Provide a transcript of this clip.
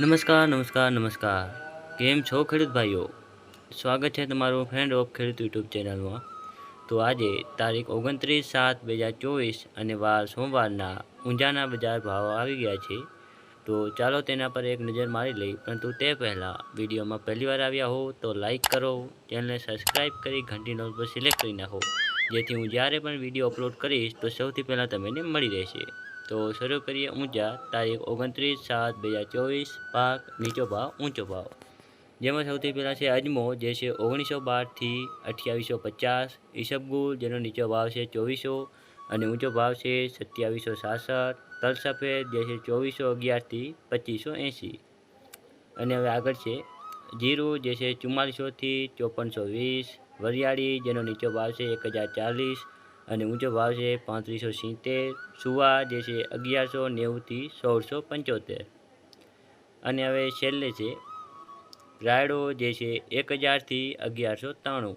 નમસ્કાર નમસ્કાર નમસ્કાર. કેમ છો ખેડૂત ભાઈઓ? સ્વાગત છે તમારું ફ્રેન્ડ ઓફ ખેડૂત યુટ્યુબ ચેનલમાં તો આજે તારીખ ઓગણત્રીસ સાત બે હજાર ચોવીસ અને વાર સોમવારના ઊંઝાના બજાર ભાવ આવી ગયા છે. તો ચાલો તેના પર એક નજર મારી લઈ, પરંતુ તે પહેલાં વિડીયોમાં પહેલી વાર આવ્યા હો તો લાઇક કરો, ચેનલને સબસ્ક્રાઈબ કરી ઘંટી નોટ પર સિલેક્ટ કરી નાખો. જેથી હું જ્યારે પણ વીડિયો અપલોડ કરીશ તો સૌથી પહેલાં તમને મળી રહેશે. તો શરૂ કરીએ ઊંચા તારીખ ઓગણત્રીસ સાત બે હજાર ચોવીસ. પાક નીચો ભાવ, ઊંચો ભાવ. જેમાં સૌથી પહેલાં છે અજમો, જે છે ઓગણીસો બારથી અઠ્યાવીસો પચાસ. ઈસબગુલ, જેનો નીચો ભાવ છે ચોવીસો અને ઊંચો ભાવ છે સત્યાવીસો સાસઠ. તલસફેદ, જે છે ચોવીસો અગિયારથી પચીસો એંસી અને હવે આગળ છે જીરું, જે છે ચુમ્માલીસોથી ચોપનસો વીસ. વરિયાળી, જેનો નીચો ભાવ છે એક હજાર ચાલીસ. અને ઊંચો ભાવ છે પાંત્રીસો સિત્તેર, સુવા જે છે અગિયારસો નેવુંથી સોળસો પંચોતેર. અને હવે છેલ્લે છે, રાયડો જે છે એક હજારથી અગિયારસો ત્રાણું.